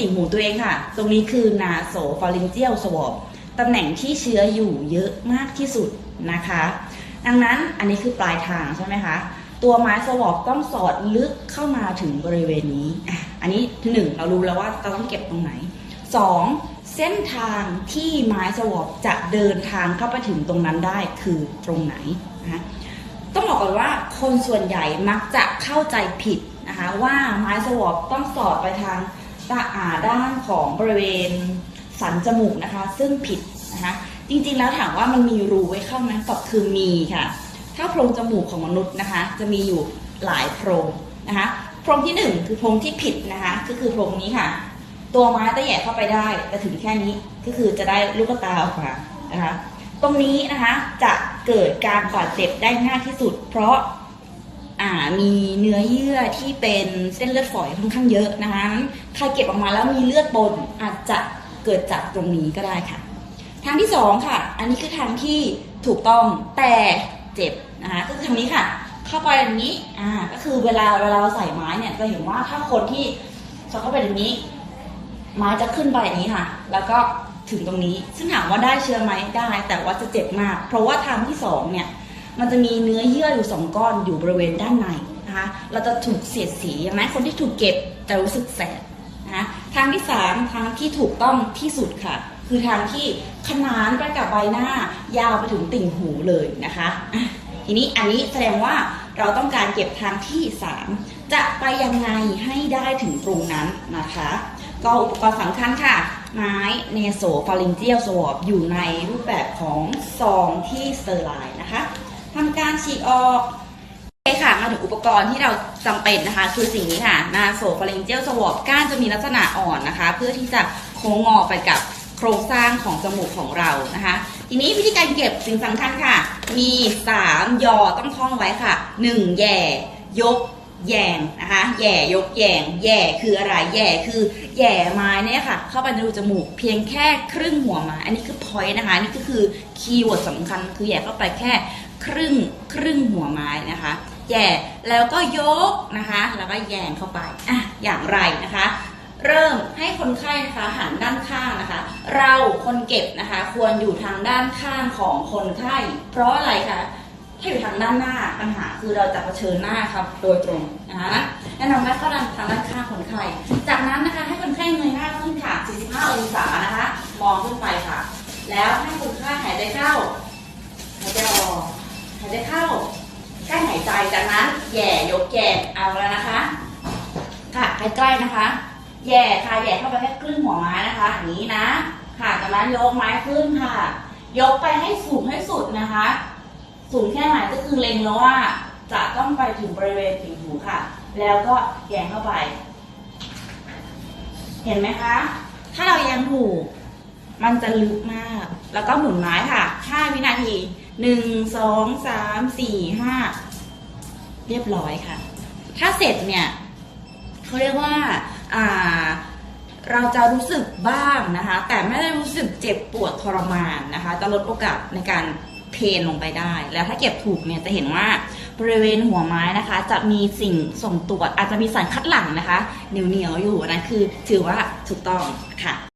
ติ่งหูตัวเองค่ะ ตรงนี้คือนาโสฟาริงเจียลสวอปตำแหน่งที่เชื้ออยู่เยอะมากที่สุดนะคะ ดังนั้นอันนี้คือปลายทางใช่ไหมคะ ตัวไม้สวอปต้องสอดลึกเข้ามาถึงบริเวณนี้ อันนี้หนึ่งเรารู้แล้วว่าเราต้องเก็บตรงไหนสองเส้นทางที่ไม้สวอปจะเดินทางเข้าไปถึงตรงนั้นได้คือตรงไหนนะต้องบอกก่อนว่าคนส่วนใหญ่มักจะเข้าใจผิดนะคะว่าไม้สวอปต้องสอดไปทาง ด้านของบริเวณสันจมูกนะคะ ซึ่งผิดนะคะจริงๆแล้วถามว่ามันมีรูไว้เข้าไหมตอบคือมีค่ะ ถ้าโพรงจมูกของมนุษย์นะคะ จะมีอยู่หลายโพรงนะคะโพรงที่หนึ่งคือโพรงที่ผิดนะคะก็คือโพรงนี้ค่ะ ตัวไม้จะแย่เข้าไปได้แต่ถึงแค่นี้ก็คือจะได้ลูกตาออกมานะคะ ตรงนี้นะคะจะเกิดการบาดเจ็บได้ง่ายที่สุด เพราะ มีเนื้อเยื่อที่เป็นเส้นเลือดฝอยค่อนข้างเยอะนะคะใครเก็บออกมาแล้วมีเลือดปนอาจจะเกิดจากตรงนี้ก็ได้ค่ะ ทางที่สองค่ะ อันนี้คือทางที่ถูกต้องแต่เจ็บนะคะก็คือทางนี้ค่ะ เข้าไปอย่างนี้อ่าก็คือเวลาเวลาเราใส่ไม้เนี่ยจะเห็นว่าถ้าคนที่สอดเข้าไปอย่างนี้ ไม้จะขึ้นไปอย่างนี้ค่ะ แล้วก็ถึงตรงนี้ ซึ่งถามว่าได้เชื้อไหมได้ แต่ว่าจะเจ็บมาก เพราะว่าทางที่สองเนี่ย มันจะมีเนื้อเยื่ออยู่สองก้อนอยู่บริเวณด้านในนะคะเราจะถูกเสียดสีย่างนั้นคนที่ถูกเก็บจะรู้สึกแสบนะคะทางที่สามทางที่ถูกต้องที่สุดค่ะ คือทางที่ขนานไปกับใบหน้ายาวไปถึงติ่งหูเลยนะคะทีนี้อันนี้แสดงว่าเราต้องการเก็บทางที่สามจะไปยังไงให้ได้ถึงตรงนั้นนะคะ ก็อุปกรณ์สำคัญค่ะ ไม้เนโซฟาริงเจียลสวอปอยู่ในรูปแบบของซองที่สเตอร์ไลน์นะคะ ทำการฉีกออกโอเคค่ะมาถึงอุปกรณ์ที่เราจำเป็นนะคะ คือสิ่งนี้ค่ะนาโซฟาริงเจลสวอปก้านจะมีลักษณะอ่อนนะคะ เพื่อที่จะโค้งงอไปกับโครงสร้างของจมูกของเรานะคะ ทีนี้วิธีการเก็บสิ่งสำคัญค่ะ มี 3 ยอต้องท่องไว้ค่ะ 1 แย่ ยก แยงนะคะ แย่ยกแยง แย่คืออะไร แย่คือแย่ไม้เนี่ยค่ะ เข้าไปในรูจมูกเพียงแค่ครึ่งหัวไม้ อันนี้คือ point นะคะ นี่ก็คือคีย์เวิร์ดสำคัญ คือแย่เข้าไปแค่ ครึ่งครึ่งหัวไม้นะคะแย่แล้วก็ยกนะคะ แล้วก็แยงเข้าไปอะอย่างไรนะคะ เริ่มให้คนไข้นะคะหันด้านข้างนะคะ เราคนเก็บนะคะ ควรอยู่ทางด้านข้างของคนไข้เพราะอะไรคะถ้าอยู่ทางด้านหน้าปัญหาคือเราจะเผชิญหน้าครับโดยตรงนะคะแนะนำให้เข้าทางด้านข้างคนไข้จากนั้นนะคะให้คนไข้เงยหน้าขึ้นค่ะ45องศานะคะ มองขึ้นไปค่ะ แล้วให้คนไข้หายใจเข้า หายใจออก หายใจเข้ากั้นหายใจจากนั้นแย่ยกแย่เอาแล้วนะคะค่ะใกล้ๆนะคะ แย่ค่ะแย่เข้าไปแค่ครึ่งหัวไม้นะคะอย่างนี้นะ ค่ะจากนั้นยกไม้ขึ้นค่ะ ยกไปให้สูงให้สุดนะคะ สูงแค่ไหนก็คือเล็งแล้วว่า จะต้องไปถึงบริเวณติ่งหูค่ะ แล้วก็แยงเข้าไป เห็นไหมคะ ถ้าเราแยงถูกมันจะลึกมาก แล้วก็หมุนไม้ค่ะ 5 วินาที 1 2 3 4 5 เรียบร้อยค่ะ ถ้าเสร็จเนี่ยเขาเรียกว่าอ่าเราจะรู้สึกบ้างนะคะ แต่ไม่ได้รู้สึกเจ็บปวดทรมานนะคะ จะลดโอกาสในการเพนลงไปได้ แล้วถ้าเก็บถูกเนี่ยจะเห็นว่าบริเวณหัวไม้นะคะ จะมีสิ่งส่งตรวจอาจจะมีสารคัดหลั่งนะคะ เหนียวๆอยู่นะคือถือว่าถูกต้องค่ะ